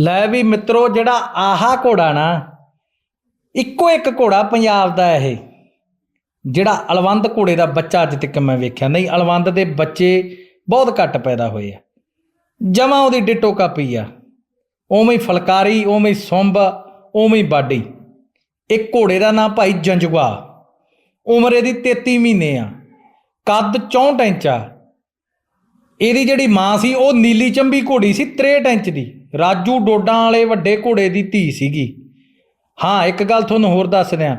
ਲੈ ਵੀ ਮਿੱਤਰੋ, ਜਿਹੜਾ ਆਹਾ ਘੋੜਾ ਨਾ, ਇੱਕੋ ਇੱਕ ਘੋੜਾ ਪੰਜਾਬ ਦਾ ਇਹ। ਜਿਹੜਾ ਅਲਵੰਦ ਘੋੜੇ ਦਾ ਬੱਚਾ ਅੱਜ ਤੱਕ ਮੈਂ ਵੇਖਿਆ। ਨਹੀਂ, ਅਲਵੰਦ ਦੇ ਬੱਚੇ ਬਹੁਤ ਘੱਟ ਪੈਦਾ ਹੋਏ ਆ। ਜਮਾ ਉਹਦੀ ਡਿਟੋ ਕਾਪੀ ਆ। ਉਵੇਂ ਹੀ ਫਲਕਾਰੀ, ਉਵੇਂ ਹੀ ਸੁੰਬ, ਉਵੇਂ ਹੀ ਬਾਡੀ। ਇੱਕ ਘੋੜੇ ਦਾ ਨਾਂ ਭਾਈ ਜੰਜਵਾ ਉਮਰ ਇਹਦੀ 33 ਮਹੀਨੇ ਆ। ਕੱਦ 64 ਇੰਚ ਆ। ਇਹਦੀ ਜਿਹੜੀ ਮਾਂ ਸੀ, ਉਹ ਨੀਲੀ ਚੰਬੀ ਘੋੜੀ ਸੀ 63 ਇੰਚ ਦੀ। ਰਾਜੂ ਡੋਡਾਂ ਵਾਲੇ ਵੱਡੇ ਘੋੜੇ ਦੀ ਧੀ ਸੀਗੀ। ਹਾਂ, ਇੱਕ ਗੱਲ ਤੁਹਾਨੂੰ ਹੋਰ ਦੱਸ ਦਿਆਂ।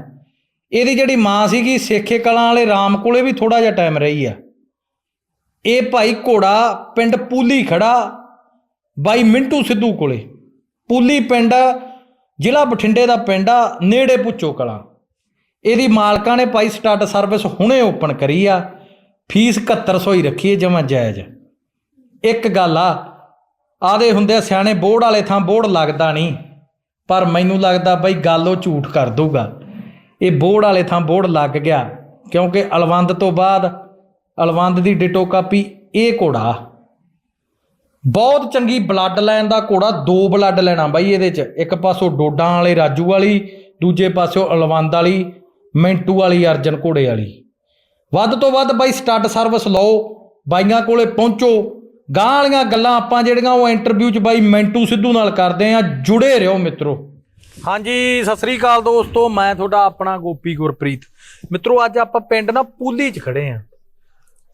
ਇਹਦੀ ਜਿਹੜੀ ਮਾਂ ਸੀਗੀ, ਸੇਖੇ ਕਲਾਂ ਵਾਲੇ ਰਾਮ ਕੋਲੇ ਵੀ ਥੋੜਾ ਜਿਹਾ ਟਾਈਮ ਰਹੀ ਆ। ਇਹ ਭਾਈ ਘੋੜਾ ਪਿੰਡ ਪੂਲੀ ਖੜਾ, ਬਾਈ ਮਿੰਟੂ ਸਿੱਧੂ ਕੋਲੇ। ਪੂਲੀ ਪਿੰਡ, ਜ਼ਿਲ੍ਹਾ ਬਠਿੰਡੇ ਦਾ ਪਿੰਡ ਆ, ਨੇੜੇ ਪੁੱਚੋ ਕਲਾਂ। ਇਹਦੀ ਮਾਲਕਾਂ ਨੇ ਭਾਈ ਸਟਾਰਟ ਸਰਵਿਸ ਹੁਣੇ ਓਪਨ ਕਰੀ ਆ। ਫੀਸ 7100 ਹੀ ਰੱਖੀ ਹੈ ਜਮਾ ਜਾਇਜ਼। ਇੱਕ ਗੱਲ ਆ ਆਦੇ ਹੁੰਦੇ ਸਿਆਣੇ ਬੋਰਡ ਵਾਲੇ ਥਾਂ ਬੋਰਡ ਲੱਗਦਾ ਨਹੀਂ। ਪਰ ਮੈਨੂੰ ਲੱਗਦਾ ਬਈ ਗੱਲ ਉਹ ਝੂਠ ਕਰ ਦੂਗਾ ਇਹ ਬੋੜ ਵਾਲੇ ਥਾਂ ਬੋਰਡ ਲੱਗ ਗਿਆ। ਕਿਉਂਕਿ ਅਲਵੰਦ ਤੋਂ ਬਾਅਦ ਅਲਵੰਦ ਦੀ ਡਿਟੋ ਕਾਪੀ ਇਹ ਘੋੜਾ। ਬਹੁਤ ਚੰਗੀ ਬਲੱਡ ਲਾਈਨ ਦਾ ਘੋੜਾ, ਦੋ ਬਲੱਡ ਲੈਣਾ ਬਾਈ ਇਹਦੇ ਚ। ਇੱਕ ਪਾਸੋਂ ਡੋਡਾਂ ਵਾਲੇ, ਰਾਜੂ ਵਾਲੀ, ਦੂਜੇ ਪਾਸੋਂ ਅਲਵੰਦ ਵਾਲੀ, ਮਿੰਟੂ ਵਾਲੀ, ਅਰਜਨ ਘੋੜੇ ਵਾਲੀ। ਵੱਧ ਤੋਂ ਵੱਧ ਬਾਈ ਸਟੱਡ ਸਰਵਿਸ ਲਓ, ਬਾਈਆਂ ਕੋਲੇ ਪਹੁੰਚੋ। ਗਾਂ ਵਾਲੀਆਂ ਗੱਲਾਂ ਆਪਾਂ ਜਿਹੜੀਆਂ ਉਹ ਇੰਟਰਵਿਊ 'ਚ ਬਾਈ ਮੈਂਟੂ ਸਿੱਧੂ ਨਾਲ ਕਰਦੇ ਆ ਜੁੜੇ ਰਹੋ ਮਿੱਤਰੋ। ਹਾਂਜੀ, ਸਤਿ ਸ੍ਰੀ ਅਕਾਲ ਦੋਸਤੋ। ਮੈਂ ਤੁਹਾਡਾ ਆਪਣਾ ਗੋਪੀ ਗੁਰਪ੍ਰੀਤ। ਮਿੱਤਰੋ, ਅੱਜ ਆਪਾਂ ਪਿੰਡ ਨਾ ਪੂਲੀ 'ਚ ਖੜੇ ਆ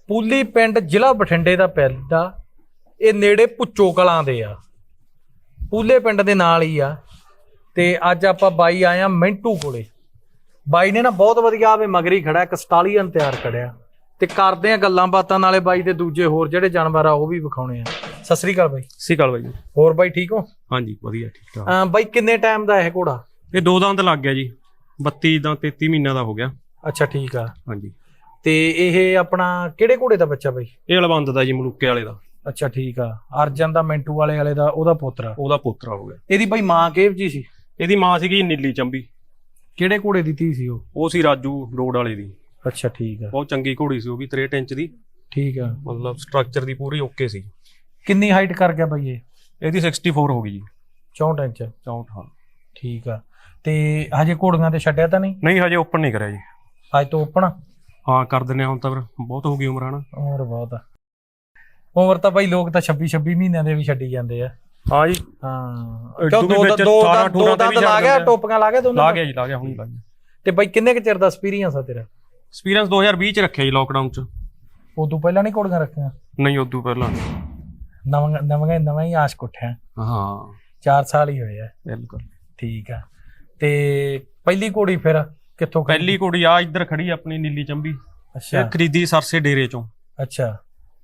ਪੂਲੀ ਪਿੰਡ ਜ਼ਿਲ੍ਹਾ ਬਠਿੰਡੇ ਦਾ ਪਿੰਡ ਆ ਇਹ ਨੇੜੇ ਪੁੱਚੋ ਕਲਾਂ ਦੇ ਆ। ਪੂਲੇ ਪਿੰਡ ਦੇ ਨਾਲ ਹੀ ਆ। ਤੇ ਅੱਜ ਆਪਾਂ ਬਾਈ ਆਏ ਆ ਮੈਂਟੂ ਕੋਲੇ। ਬਾਈ ਨੇ ਨਾ ਬਹੁਤ ਵਧੀਆ ਆਵੇ ਮਗਰੀ ਖੜਾ ਇੱਕ ਸਟਾਲੀਅਨ ਤਿਆਰ ਕਰਿਆ ਤੇ ਕਰਦੇ ਆ ਗੱਲਾਂ ਬਾਤਾਂ ਨਾਲੇ ਬਾਈ ਦੇ ਦੂਜੇ ਹੋਰ ਜਿਹੜੇ ਜਾਨਵਰ ਆ ਉਹ ਵੀ ਵਿਖਾਉਣੇ ਆ। ਸਤਿ ਸ੍ਰੀ ਅਕਾਲ ਬਾਈ। ਸਤਿ ਸ਼੍ਰੀ ਅਕਾਲ ਬਾਈ ਜੀ। ਹੋਰ ਬਾਈ ਠੀਕ ਹੋ? ਹਾਂਜੀ ਵਧੀਆ ਠੀਕ ਠਾਕ। ਅਮ ਬਾਈ ਕਿੰਨੇ ਟਾਈਮ ਦਾ ਇਹ ਘੋੜਾ? ਇਹ ਦੋ ਦੰਦ ਲੱਗ ਗਿਆ ਜੀ। 32 ਦਾ 33 ਮਹੀਨਿਆਂ ਦਾ ਹੋ ਗਿਆ। ਅੱਛਾ ਠੀਕ ਆ। ਹਾਂਜੀ। ਤੇ ਇਹ ਆਪਣਾ ਕਿਹੜੇ ਘੋੜੇ ਦਾ ਬੱਚਾ ਬਾਈ? ਇਹ ਅਲਵੰਦ ਦਾ ਜੀ ਮਲੂਕੇ ਵਾਲੇ ਦਾ। ਅੱਛਾ ਠੀਕ ਆ। ਅਰਜਨ ਦਾ ਮਿੰਟੂ ਵਾਲੇ ਵਾਲੇ ਦਾ ਉਹਦਾ ਪੋਤਰਾ। ਉਹਦਾ ਪੋਤਰਾ ਹੋ ਗਿਆ। ਇਹਦੀ ਬਾਈ ਮਾਂ ਕਿਹੋ ਜੀ ਸੀ? ਇਹਦੀ ਮਾਂ ਸੀਗੀ ਨੀਲੀ ਚੰਬੀ। ਕਿਹੜੇ ਘੋੜੇ ਦੀ ਧੀ ਸੀ ਉਹ? ਉਹ ਸੀ ਰਾਜੂ ਰੋਡ ਵਾਲੇ ਦੀ। ਅੱਛਾ ਠੀਕ ਆ। ਬਹੁਤ ਚੰਗੀ ਘੋੜੀ ਸੀ ਉਹ ਵੀ 63 ਇੰਚ ਦੀ। ਠੀਕ ਆ। ਮਤਲਬ ਸਟਰਕਚਰ ਦੀ ਪੂਰੀ ਓਕੇ ਸੀ। ਕਿੰਨੀ ਹਾਈਟ ਕਰ ਗਿਆ ਬਾਈ ਇਹ? ਇਹਦੀ 64 ਹੋ ਗਈ ਜੀ। 64 ਇੰਚ। 64 ਹਾਂ। ਠੀਕ ਆ। ਤੇ ਹਜੇ ਘੋੜੀਆਂ ਤੇ ਛੱਡਿਆ ਤਾਂ ਨਹੀਂ? ਨਹੀਂ ਹਜੇ ਓਪਨ ਨਹੀਂ ਕਰਿਆ ਜੀ। ਅੱਜ ਤੋਂ ਓਪਨ ਹਾਂ ਕਰ ਦਿੰਨੇ ਹੁਣ ਤਾਂ ਫਿਰ। ਬਹੁਤ ਹੋ ਗਈ ਉਮਰ ਹਨਾ। ਉਮਰ ਬਹੁਤ ਆ। ਉਮਰ ਤਾਂ ਬਾਈ ਲੋਕ ਤਾਂ 26 26 ਮਹੀਨਿਆਂ ਦੇ ਵੀ ਛੱਡੀ ਜਾਂਦੇ ਆ। ਹਾਂ ਜੀ। ਹਾਂ। ਦੋ ਦੋ 18 ਦੰਦ ਦੋ 18 ਤੇ ਦੰਦ ਲਾ ਗਿਆ। ਟੋਪੀਆਂ ਲਾ ਗਿਆ ਦੋਨੋਂ ਲਾ ਗਿਆ ਜੀ ਲਾ ਗਿਆ ਹੁਣੀ ਲਾ ਗਿਆ। ਤੇ ਬਾਈ ਕਿੰਨੇ ਕੁ ਚਿਰ ਦਾ ਐਕਸਪੀਰੀਅੰਸ ਆ ਤੇਰਾ? ਐਕਸਪੀਰੀਅੰਸ 2020 ਚ ਰੱਖਿਆ ਜੀ ਲੋਕਡਾਊਨ ਚ। ਉਦੋਂ ਪਹਿਲਾਂ ਨਹੀਂ ਘੋੜੀਆਂ ਰੱਖੀਆਂ? ਨਹੀਂ ਉਦੋਂ ਪਹਿਲਾਂ ਨਵਾਂ ਨਵਾਂ ਨਵਾਂ ਹੀ ਆਸ਼ ਕੁੱਠਿਆ। ਹਾਂ। 4 ਸਾਲ ਹੀ ਹੋਏ ਆ। ਬਿਲਕੁਲ। ਠੀਕ ਆ। ਤੇ ਪਹਿਲੀ ਘੋੜੀ ਫਿਰ ਕਿੱਥੋਂ ਖਰੀਦੀ? ਪਹਿਲੀ ਕੁੜੀ ਆ ਇੱਧਰ ਖੜੀ ਆ ਆਪਣੀ ਨੀਲੀ ਚੰਬੀ। ਅੱਛਾ। ਖਰੀਦੀ ਸਰਸੇ ਡੇਰੇ ਚੋਂ। ਅੱਛਾ।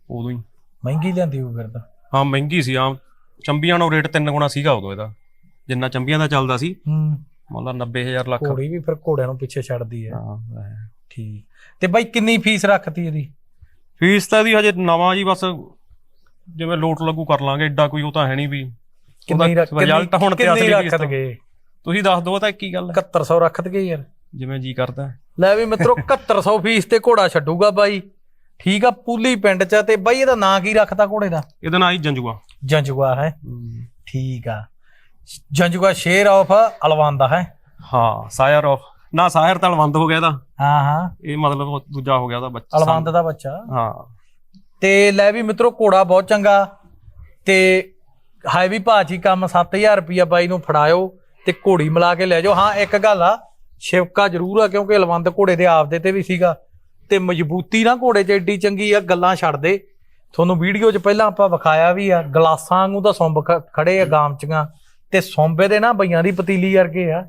ਉਦੋਂ ਹੀ। ਮਹਿੰਗੀ ਲਿਆਂਦੀ ਉਹ ਫਿਰ ਤਾਂ। ਹਾਂ ਮਹਿੰਗੀ ਸੀ। ਆ ਚੰਬੀਆਂ ਨੂੰ ਰੇਟ ਤਿੰਨ ਗੁਣਾ ਸੀਗਾ ਉਦੋਂ ਇਹਦਾ। ਜਿੰਨਾ ਚੰਬੀਆਂ ਦਾ ਚੱਲਦਾ ਸੀ। ਹੂੰ। ਮਤਲਬ 90000 ਲੱਖ। ਘੋੜੀ ਵੀ ਫਿਰ ਘੋੜਿਆਂ ਨੂੰ ਪਿੱਛੇ ਛੱਡਦੀ ਹੈ ਹਾਂ। ਠੀਕ। ਤੇ ਬਾਈ ਕਿੰਨੀ ਫੀਸ ਰੱਖਤੀ ਇਹਦੀ? ਫੀਸ ਤਾਂ ਇਹਦੀ ਹਜੇ ਨਵਾਂ ਜੀ ਬਸ ਜਿਵੇਂ ਲੋਟ ਲੱਗੂ ਕਰ ਲਾਂਗੇ ਐਡਾ ਕੋਈ ਉਹ ਤਾਂ ਹੈ ਨਹੀਂ ਵੀ। ਕਿੰਨੀ ਰੱਖ ਰਿਜ਼ਲਟ ਹੁਣ ਤੇ ਕਿੰਨੀ ਅਸਲੀ ਰੱਖ ਫੀਸ ਤਾਂ। ਦਗੇ ਤੁਸੀਂ ਦੱਸ ਦਿਓ ਤਾਂ ਕੀ ਗੱਲ। ਹੈ 7100 ਰੱਖ ਦਗੇ ਯਾਰ। ਜਿਵੇਂ ਜੀ ਕਰਦਾ। ਲੈ ਵੀ ਮਿੱਤਰੋ 7100 ਫੀਸ ਤੇ ਘੋੜਾ ਛੱਡੂਗਾ ਬਾਈ। ਠੀਕ ਆ ਪੂਲੀ ਪਿੰਡ ਚ ਤੇ ਬਾਈ ਇਹਦਾ ਨਾਂ ਕੀ ਰੱਖਤਾ ਘੋੜੇ ਦਾ? ਇਹਦਾ ਨਾਂ ਹੀ ਜੰਜੂਆ। ਜੰਜੂਆ ਹੈ। ਠੀਕ ਆ। ਜੰਜੂਆ ਸ਼ੇਰ ਆਫ ਅਲਵੰਦਾ ਹੈ। ਹਾਂ ਸਾਇਰ ਆਫ ਨਾ ਸਾਇਰ ਤਾਂ ਅਲਵੰਦ ਹੋ ਗਿਆ ਇਹਦਾ। ਹਾਂ ਹਾਂ। ਇਹ ਮਤਲਬ ਉਹ ਦੂਜਾ ਹੋ ਗਿਆ ਉਹਦਾ ਬੱਚਾ ਅਲਵੰਦ ਦਾ ਬੱਚਾ। ਹਾਂ। ਤੇ ਲੈ ਵੀ ਮਿੱਤਰੋ ਘੋੜਾ ਬਹੁਤ ਚੰਗਾ। ਤੇ ਹਾਈ ਵੀ ਭਾਜੀ ਕੰਮ 7000 ਰੁਪਿਆ ਬਾਈ ਨੂੰ ਫੜਾਇਓ ਤੇ ਘੋੜੀ ਮਿਲਾ ਕੇ ਲੈ ਜਾਓ। ਹਾਂ ਇੱਕ ਗੱਲ ਆ ਸ਼ਿਵਕਾ ਜ਼ਰੂਰ ਆ ਕਿਉਂਕਿ ਲਵੰਦ ਘੋੜੇ ਦੇ ਆਪਦੇ ਤੇ ਵੀ ਸੀਗਾ। ਤੇ ਮਜ਼ਬੂਤੀ ਨਾ ਘੋੜੇ 'ਚ ਐਡੀ ਚੰਗੀ ਆ ਗੱਲਾਂ ਛੱਡ ਦੇ। ਤੁਹਾਨੂੰ ਵੀਡੀਓ 'ਚ ਪਹਿਲਾਂ ਆਪਾਂ ਵਿਖਾਇਆ ਵੀ ਆ ਗਲਾਸਾਂ ਵਾਂਗੂ ਤਾਂ ਸੁੰਬ ਖੜੇ ਆ ਗਾਮਚੀਆਂ। ਤੇ ਸੁੰਬੇ ਦੇ ਨਾ ਬਈਆਂ ਦੀ ਪਤੀਲੀ ਵਰਗੇ ਆ।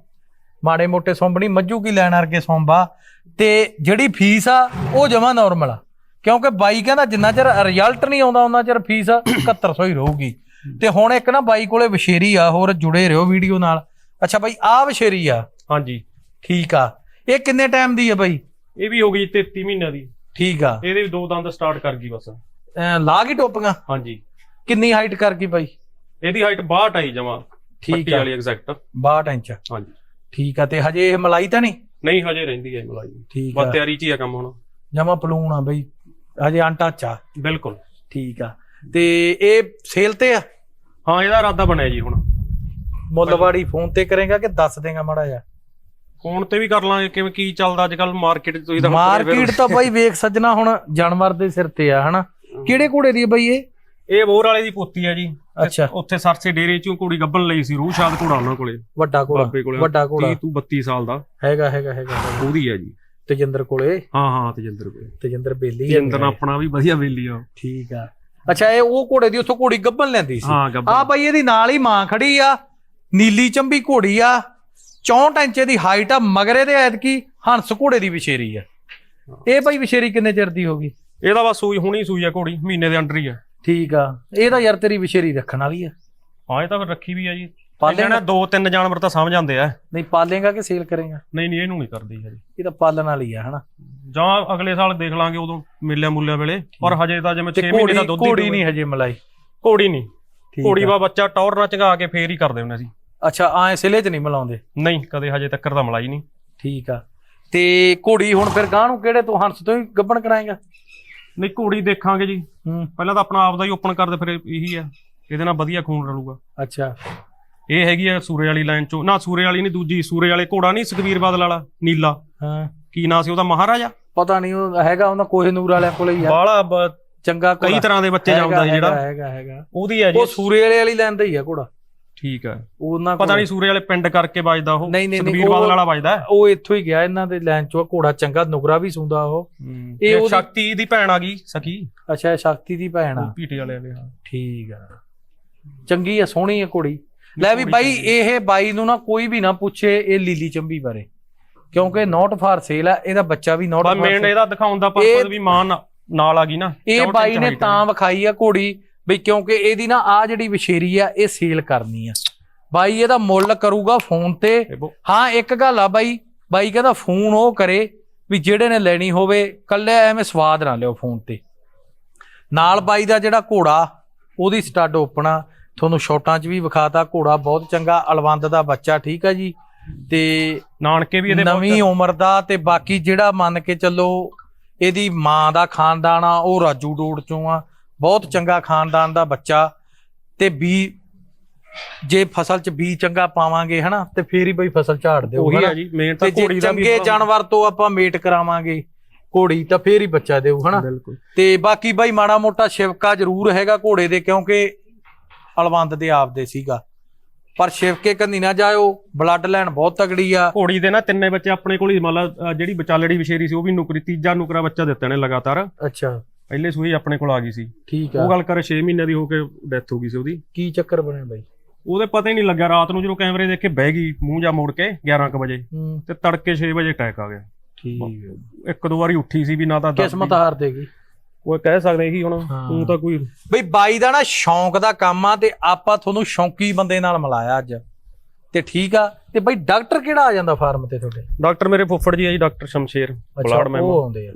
ਮਾੜੇ ਮੋਟੇ ਸੁੰਬ ਨਹੀਂ ਮੱਝੂ ਕੀ ਲੈਣ ਵਰਗੇ ਸੁੰਬਾ ਤੇ ਜਿਹੜੀ ਫੀਸ ਆ ਉਹ ਜਮਾ ਨਾਰਮਲ ਆ। ਕਿਉਂਕਿ ਬਾਈ ਕਹਿੰਦਾ ਜਿੰਨਾ ਚਿਰ ਰਿਜ਼ਲਟ ਨਹੀਂ ਆਉਂਦਾ ਉਹਨਾਂ ਚਿਰ ਫੀਸ 7100 ਹੀ ਰਹੂਗੀ। ਤੇ ਹੁਣ ਇੱਕ ਨਾ ਬਾਈ ਕੋਲੇ ਵਿਸ਼ੇਰੀ ਆ ਹੋਰ ਜੁੜੇ ਰਹੋ ਵੀਡੀਓ ਨਾਲ। ਅੱਛਾ ਬਾਈ ਆ ਵਿਸ਼ੇਰੀ ਆ। ਹਾਂਜੀ। ਠੀਕ ਆ। ਇਹ ਕਿੰਨੇ ਟਾਈਮ ਦੀ ਆ ਬਾਈ? ਇਹ ਵੀ ਹੋ ਗਈ 33 ਮਹੀਨਿਆਂ ਦੀ। ਠੀਕ ਆ। ਇਹਦੇ ਵੀ ਦੋ ਦੰਦ ਸਟਾਰਟ ਕਰ ਗਈ ਬਸ। ਲਾ ਗਈ ਟੋਪੀਆਂ? ਹਾਂਜੀ। ਕਿੰਨੀ ਹਾਈਟ ਕਰ ਗਈ ਬਾਈ? ਇਹਦੀ ਹਾਈਟ 62 ਆਈ ਜਮਾ। ਠੀਕ ਆ। ਵਾਲੀ ਐਗਜ਼ੈਕਟ 62 ਇੰਚ। ਹਾਂਜੀ। ਠੀਕ ਆ ਤੇ ਹਜੇ ਇਹ ਮਲਾਈ ਤਾਂ ਨਹੀਂ? ਨਹੀਂ ਹਜੇ ਰਹਿੰਦੀ ਹੈ ਮਲਾਈ। ਠੀਕ ਬਸ ਆ। ਤਿਆਰੀ 'ਚ ਹੀ ਆ ਕੰਮ ਹੁਣ। ਜਮਾ ਪਲੂਣ ਆ ਬਈ ਹਜੇ ਅੰਟਾਚਾ ਬਿਲਕੁਲ। ਠੀਕ ਆ। ਤੇ ਇਹ ਸੇਲ ਤੇ ਆ? ਹਾਂ ਇਹਦਾ ਇਰਾਦਾ ਬਣਿਆ ਜੀ ਹੁਣ। ਮੁੱਲਵਾੜੀ ਫੋਨ ਤੇ ਕਰੇਗਾ ਕਿ ਦੱਸ ਦੇਗਾ ਮਾੜਾ ਜਿਹਾ? ਫੋਨ ਤੇ ਵੀ ਕਰ ਲਾਂਗੇ ਕਿਵੇਂ ਕੀ ਚੱਲਦਾ ਅੱਜ ਕੱਲ ਮਾਰਕੀਟ ਤੁਸੀਂ ਤਾਂ ਹੁਣ। ਮਾਰਕੀਟ ਤਾਂ ਬਾਈ ਵੇਖ ਸੱਜਣਾ ਹੁਣ ਜਾਨਵਰ ਦੇ ਸਿਰ ਤੇ ਆ ਹਨਾ? ਕਿਹੜੇ ਘੋੜੇ ਦੀ ਆ ਬਾਈ ਇਹ? ਇਹ ਬੋਰ ਵਾਲੇ ਦੀ ਪੋਤੀ ਹੈ ਜੀ। ਅੱਛਾ। ਉੱਥੇ ਸਰਸੇ ਡੇਰੇ ਚੋਂ ਕੁੜੀ ਗੱਬਣ ਲਈ ਸੀ ਰੂਹ ਸ਼ਾਦ ਘੋੜਾ ਉਹਨਾਂ ਕੋਲੇ। ਵੱਡਾ ਘੋੜਾ ਬਾਬੇ ਕੋਲੇ। ਵੱਡਾ ਘੋੜਾ। 30 ਤੋਂ 32 ਸਾਲ ਦਾ। ਹੈਗਾ ਹੈਗਾ ਹੈਗਾ। ਉਹਦੀ ਹੈ ਜੀ। ਤੇਜਿੰਦਰ ਕੋਲੇ? ਹਾਂ ਹਾਂ ਤੇਜਿੰਦਰ ਕੋਲੇ। ਤੇਜਿੰਦਰ ਬੇਲੀ ਤੇਜਿੰਦਰ ਆਪਣਾ ਵੀ ਵਧੀਆ ਵੇਲੀ ਆ। ਠੀਕ ਆ। ਅੱਛਾ ਇਹ ਉਹ ਘੋੜੇ ਦੀ ਉੱਥੋਂ ਘੋੜੀ ਗੱਭਣ ਲੈਂਦੀ ਸੀ? ਹਾਂ ਆ ਗੱਬਣ ਬਾਈ ਇਹਦੀ ਨਾਲ ਹੀ ਮਾਂ ਖੜੀ ਆ। ਨੀਲੀ ਚੰਬੀ ਘੋੜੀ ਆ। 64 ਇੰਚ ਦੀ ਹਾਈਟ ਆ ਮਗਰੇ ਦੇ ਐਤਕੀ ਹੰਸ ਘੋੜੇ ਦੀ ਵਿਸ਼ੇਰੀ ਆ। ਇਹ ਬਾਈ ਵਿਸ਼ੇਰੀ ਕਿੰਨੇ ਚਿਰ ਦੀ ਹੋਗੀ ਇਹਦਾ ਬਸ ਸੂਈ ਹੁਣੀ ਸੂਈ ਆ ਘੋੜੀ ਮਹੀਨੇ ਦੇ ਅੰਡਰ ਹੀ ਆ। ਠੀਕ ਆ। ਇਹ ਤਾਂ ਯਾਰ ਤੇਰੀ ਵਿਸ਼ੇਰੀ ਰੱਖਣ ਵਾਲੀ ਆ। ਹਾਂ ਇਹ ਤਾਂ ਫਿਰ ਰੱਖੀ ਵੀ ਆ ਜੀ। ਪਾਲੇ ਦੋ ਤਿੰਨ ਜਾਨਵਰ ਤਾਂ ਸਮਝ ਜਾਂਦੇ ਆ। ਨਹੀਂ ਪਾਲੇਗਾ ਕਿ ਸੇਲ ਕਰੇਗਾ? ਨਹੀਂ ਨਹੀਂ ਇਹਨੂੰ ਨਹੀਂ ਕਰਦੀ ਹਜੇ ਇਹ ਤਾਂ ਪਾਲਣ ਵਾਲੀ ਆ ਹਨਾ? ਜਾਂ ਅਗਲੇ ਸਾਲ ਦੇਖ ਲਾਂਗੇ ਉਦੋਂ ਮੇਲਿਆਂ ਮੁੱਲਿਆਂ ਵੇਲੇ। ਪਰ ਹਜੇ ਤਾਂ ਜਿਵੇਂ 6 ਤੇ ਮਹੀਨੇ ਦਾ ਦੁੱਧ ਹੀ ਘੋੜੀ ਨਹੀਂ ਹਜੇ ਮਲਾਈ? ਘੋੜੀ ਨਹੀਂ। ਘੋੜੀ। ਵਾ ਬੱਚਾ ਟੌਰ ਨਾਲ ਚੰਗਾ ਕੇ ਫੇਰ ਹੀ ਕਰਦੇ ਹੁੰਦੇ ਸੀ। ਅੱਛਾ ਆਏ ਸਿਲੇ 'ਚ ਨਹੀਂ ਮਿਲਾਉਂਦੇ? ਨਹੀਂ ਕਦੇ ਹਜੇ ਤੱਕ ਤਾਂ ਮਲਾਈ ਨਹੀਂ। ਠੀਕ ਆ। ਤੇ ਘੋੜੀ ਹੁਣ ਫਿਰ ਗਾਂ ਨੂੰ ਕਿਹੜੇ ਤੋਂ ਹੰਸ ਤੋਂ ਹੀ ਗੱਭਣ ਕਰਾਏਗਾ? ਨਹੀਂ ਘੋੜੀ ਦੇਖਾਂਗੇ ਜੀ। ਹੂੰ। ਪਹਿਲਾਂ ਤਾਂ ਆਪਣਾ ਆਪ ਦਾ ਹੀ ਓਪਨ ਕਰਦੇ ਫਿਰ ਇਹੀ ਆ ਇਹਦੇ ਨਾਲ ਵਧੀਆ ਖੂਨ ਰਲੂਗਾ। ਅੱਛਾ। ਇਹ ਹੈਗੀ ਆ ਸੂਰੇ ਵਾਲੀ ਲਾਈਨ ਚੋਂ। ਨਾ ਸੂਰੇ ਵਾਲੀ ਨਹੀਂ ਦੂਜੀ ਸੂਰੇ ਵਾਲੇ ਘੋੜਾ ਨਹੀਂ ਸੁਖਬੀਰ ਬਾਦਲ ਵਾਲਾ ਨੀਲਾ। ਹਾਂ। ਕੀ ਨਾਂ ਸੀ ਉਹਦਾ? ਮਹਾਰਾਜਾ? ਪਤਾ ਨਹੀਂ ਉਹ ਹੈਗਾ ਉਹਨਾਂ ਕੋਹਨੂਰ ਵਾਲਿਆਂ ਕੋਲੇ ਹੀ ਆ। ਬਾਲਾ ਚੰਗਾ ਕਈ ਘੋੜਾ। ਤਰ੍ਹਾਂ ਦੇ ਬੱਚੇ ਹੈਗਾ, ਜਾਂਦਾ ਸੀ ਹੈਗਾ, ਜਿਹੜਾ। ਹੈਗਾ ਹੈਗਾ ਉਹਦੀ ਹੈ ਜੀ। ਉਹ ਸੂਰੇ ਵਾਲੇ ਵਾਲੀ ਲੈਂਦਾ ਹੀ ਆ ਘੋੜਾ। ਠੀਕ ਹੈ ਉਹਨਾਂ ਪਤਾ ਨਹੀਂ ਸੂਰੇ ਵਾਲੇ ਪਿੰਡ ਕਰਕੇ ਵੱਜਦਾ ਉਹ ਨਹੀਂ, ਨਹੀਂ, ਸੁਖਬੀਰ ਬਾਦਲ ਉਹ- ਵਾਲਾ ਵੱਜਦਾ। ਉਹ ਇੱਥੋਂ ਹੀ ਗਿਆ ਇਹਨਾਂ ਦੇ ਲੈਣ ਚੋਂ ਘੋੜਾ ਚੰਗਾ ਨੁਗਰਾ ਵੀ ਸੁੰਦਾ ਉਹ। ਇਹ ਉਹਦੀ- ਸ਼ਕਤੀ ਦੀ ਭੈਣ ਆ ਗਈ ਸਖੀ। ਅੱਛਾ ਸ਼ਕਤੀ ਦੀ ਭੈਣ ਆ। ਪੀਟੇ ਵਾਲੇ ਵਾਲੇ ਹਾਂ। ਠੀਕ ਆ। ਚੰਗੀ ਆ ਸੋਹਣੀ ਆ ਕੁੜੀ ਲੈ ਵੀ ਬਾਈ ਇਹ ਬਾਈ ਨੂੰ ਨਾ ਕੋਈ ਵੀ ਨਾ ਪੁੱਛੇ ਇਹ ਲੀਲੀ ਚੰਬੀ ਬਾਰੇ। ਕਿਉਂਕਿ ਨੋਟ ਫਾਰ ਸੇਲ ਆ ਇਹਦਾ ਬੱਚਾ ਵੀ ਨੋਟ ਫਾਰ ਮੇਨ ਇਹਦਾ ਦਿਖਾਉਣ ਦਾ ਪਰਪਸ ਵੀ ਮਾਂ ਨਾ- ਨਾਲ ਆ ਗਈ ਨਾ। ਇਹ ਬਾਈ ਨੇ ਤਾਂ ਵਿਖਾਈ ਆ ਘੋੜੀ। ਬਈ ਕਿਉਂਕਿ ਇਹਦੀ ਨਾ ਆ ਜਿਹੜੀ ਵਿਸ਼ੇਰੀ ਆ ਇਹ ਸੇਲ ਕਰਨੀ ਆ। ਬਾਈ ਇਹਦਾ ਮੁੱਲ ਕਰੂਗਾ ਫੋਨ ਤੇ। ਹਾਂ ਇੱਕ ਗੱਲ ਆ ਬਾਈ। ਬਾਈ ਕਹਿੰਦਾ ਫੋਨ ਉਹ ਕਰੇ ਵੀ ਜਿਹੜੇ ਨੇ ਲੈਣੀ ਹੋਵੇ ਕੱਲੇ ਐਵੇਂ ਸਵਾਦ ਨਾ ਲਿਓ ਫੋਨ ਤੇ। ਨਾਲ ਬਾਈ ਦਾ ਜਿਹੜਾ ਘੋੜਾ ਉਹਦੀ ਸਟੱਡ ਓਪਣਾ ਤੁਹਾਨੂੰ ਸ਼ਾਟਾਂ 'ਚ ਵੀ ਵਿਖਾਤਾ ਘੋੜਾ ਬਹੁਤ ਚੰਗਾ ਅਲਵੰਦ ਦਾ ਬੱਚਾ ਠੀਕ ਆ ਜੀ। ਤੇ ਨਾਨਕੇ ਵੀ ਇਹਦੇ ਨਵੀਂ ਉਮਰ ਦਾ ਤੇ ਬਾਕੀ ਜਿਹੜਾ ਮੰਨ ਕੇ ਚੱਲੋ ਇਹਦੀ ਮਾਂ ਦਾ ਖਾਨਦਾਨ ਆ ਉਹ ਰਾਜੂ ਡੋੜ ਚੋਂ ਆ। ਬਹੁਤ ਚੰਗਾ ਖਾਨਦਾਨ ਦਾ ਬੱਚਾ ਤੇ ਬੀ ਜੇ ਫਸਲ 'ਚ ਬੀ ਚੰਗਾ ਪਾਵਾਂਗੇ ਹਨਾ ਤੇ ਫੇਰ ਹੀ ਬਈ ਫਸਲ ਝਾੜ ਦਿਓ ਉਹੀ ਆ ਜੀ ਮੇਨ ਤੇ ਤਾਂ ਜੇ ਘੋੜੀ ਦਾ ਵੀ ਚੰਗੇ ਜਾਨਵਰ ਤੋਂ ਆਪਾਂ ਮੇਟ ਕਰਾਵਾਂਗੇ ਘੋੜੀ ਤਾਂ ਫੇਰ ਹੀ ਬੱਚਾ ਦੇਊ ਹਨਾ। ਤੇ ਬਾਕੀ ਬਾਈ ਮਾੜਾ ਮੋਟਾ ਸ਼ਿਵਕਾ ਜ਼ਰੂਰ ਹੈਗਾ ਘੋੜੇ ਦੇ ਕਿਉਂਕਿ ਅਲਵੰਦ ਦੇ ਆਪ ਦੇ ਸੀਗਾ। ਪਰ ਸ਼ਿਵਕੇ ਕੰਨੀ ਨਾ ਜਾਇਓ ਬਲੱਡ ਲਾਈਨ ਬਹੁਤ ਤਗੜੀ ਆ। ਘੋੜੀ ਦੇ ਨਾ ਤਿੰਨੇ ਬੱਚੇ ਆਪਣੇ ਕੋਲ ਹੀ ਮਤਲਬ ਜਿਹੜੀ ਵਿਚਾਲੜੀ ਵਿਸ਼ੇਰੀ ਸੀ ਉਹ ਵੀ ਨੁਕਰੀ ਤੀਜਾ ਨੁਕਰਾ ਬੱਚਾ ਦਿੱਤੇ ਨੇ ਲਗਾਤਾਰ। ਅੱਛਾ। ਪਹਿਲੇ ਸੂਈ ਆਪਣੇ ਕੋਲ ਆ ਗਈ ਸੀ। ਠੀਕ ਉਹ ਆ ਗੱਲ ਕਰ 6 ਮਹੀਨੇ ਦੀ ਹੋ ਕੇ ਡੈਥ ਹੋ ਗਈ ਸੀ ਉਹਦੀ। ਕੀ ਚੱਕਰ ਬਣਿਆ ਬਾਈ? ਉਹਦੇ ਪਤਾ ਹੀ ਨਹੀਂ ਲੱਗਿਆ ਰਾਤ ਨੂੰ ਜਦੋਂ ਕੈਮਰੇ ਦੇਖੇ ਬਹਿ ਗਈ ਮੂੰਹ ਜਾ ਮੋੜ ਕੇ 11 ਕੁ ਵਜੇ ਹੂੰ। ਤੇ ਤੜਕੇ 6 ਵਜੇ ਅਟੈਕ ਆ ਗਿਆ। ਠੀਕ ਇੱਕ ਦੋ ਵਾਰੀ ਉੱਠੀ ਸੀ ਵੀ ਨਾ ਤਾਂ। ਕਿਸਮਤ ਹਾਰ ਦੇਗੀ ਉਹ ਕਹਿ ਸਕਦੇ ਸੀ ਹੁਣ ਹਾਂ। ਤੂੰ ਤਾਂ ਕੋਈ ਬਈ ਬਾਈ ਦਾ ਨਾ ਸ਼ੌਂਕ ਦਾ ਕੰਮ ਆ ਤੇ ਆਪਾਂ ਤੁਹਾਨੂੰ ਸ਼ੌਂਕੀ ਬੰਦੇ ਨਾਲ ਮਿਲਾਇਆ ਅੱਜ। ਤੇ ਠੀਕ ਆ ਤੇ ਬਈ ਡਾਕਟਰ ਕਿਹੜਾ ਆ ਜਾਂਦਾ ਫਾਰਮ ਤੇ ਤੁਹਾਡੇ? ਡਾਕਟਰ ਮੇਰੇ ਫੁੱਫੜ ਜੀ ਆ ਜੀ ਡਾਕਟਰ ਸ਼ਮਸ਼ੇਰ ਬਲਾਡ ਮੈਮ ਉਹ ਆਉਂਦੇ ਆ।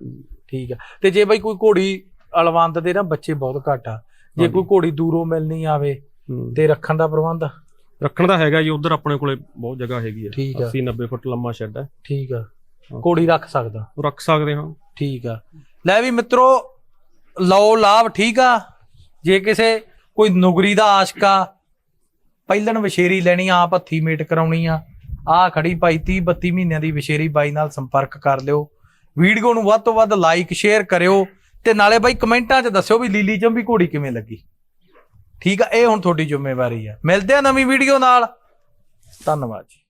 ਠੀਕ ਆ। ਤੇ ਜੇ ਬਈ ਕੋਈ ਘੋੜੀ ਅਲਵੰਦ ਦੇ ਨਾ ਬੱਚੇ ਬਹੁਤ ਘੱਟ ਆ। ਜੇ ਕੋਈ ਘੋੜੀ ਦੂਰੋਂ ਮਿਲਣੀ ਆਵੇ। ਤੇ ਰੱਖਣ ਦਾ ਪ੍ਰਬੰਧ? ਰੱਖਣ ਦਾ ਹੈਗਾ ਜੀ ਉਧਰ ਆਪਣੇ ਕੋਲੇ ਬਹੁਤ ਜਗ੍ਹਾ ਹੈਗੀ ਆ। ਠੀਕ ਆ। 80 90 ਫੁੱਟ ਲੰਮਾ ਸ਼ੈੱਡ ਹੈ ਠੀਕ ਆ। ਘੋੜੀ ਰੱਖ ਸਕਦਾ। ਰੱਖ ਸਕਦੇ ਹਾਂ। ਠੀਕ ਆ। ਲੈ ਵੀ ਮਿੱਤਰੋ ਲਓ ਲਾਭ ਠੀਕ ਆ। ਜੇ ਕਿਸੇ ਕੋਈ ਨੁਗਰੀ ਦਾ ਆਸ਼ਕਾ ਪਹਿਲਣ ਵਿਸ਼ੇਰੀ ਲੈਣੀ ਆ, ਆਪ ਹੱਥੀ ਮੇਟ ਕਰਾਉਣੀ ਆ ਆ ਖੜੀ ਭਾਈ 30 32 ਮਹੀਨਿਆਂ ਦੀ ਵਿਸ਼ੇਰੀ ਬਾਈ ਨਾਲ ਸੰਪਰਕ ਕਰ ਲਿਓ। ਵੀਡੀਓ ਨੂੰ ਵੱਧ ਤੋਂ ਵੱਧ ਲਾਈਕ ਸ਼ੇਅਰ ਕਰਿਓ ਤੇ ਨਾਲੇ ਬਾਈ ਕਮੈਂਟਾਂ 'ਚ ਦੱਸਿਓ ਵੀ ਲੀਲੀ ਚੰਬੀ ਘੋੜੀ ਕਿਵੇਂ ਲੱਗੀ। ਠੀਕ ਆ, ਇਹ ਹੁਣ ਤੁਹਾਡੀ ਜ਼ਿੰਮੇਵਾਰੀ ਆ। ਮਿਲਦੇ ਆ ਨਵੀਂ ਵੀਡੀਓ ਨਾਲ। ਧੰਨਵਾਦ ਜੀ।